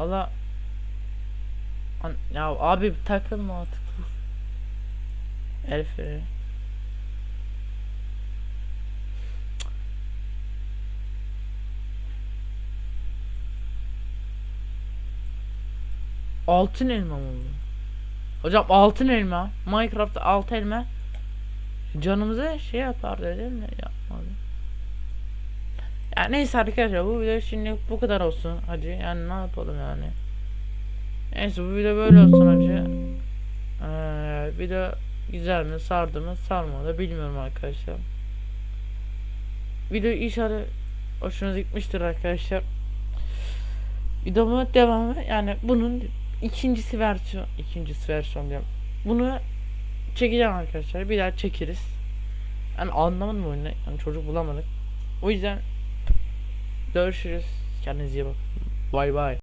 Allah An- ya abi takılma artık. El. Altın elma mı? Hocam altın elma. Minecraft'ta altın elma canımıza şey yapar dedim de yapmadı. Ya neyse arkadaşlar bu video şimdi bu kadar olsun hacı. Yani ne yapalım yani. Neyse bu video böyle olsun hacı. Ee, video güzel mi sardı mı sarmadı bilmiyorum arkadaşlar. Video inşallah hoşunuza gitmiştir arkadaşlar. Videomun devamı yani bunun ikincisi versiyon ikincisi versiyon diyorum. Bunu çekeceğim arkadaşlar. Bir daha çekeriz. Yani anlamadım oyunu. Yani çocuk bulamadık. O yüzden görüşürüz. Kendinize iyi bakın. Bay bay.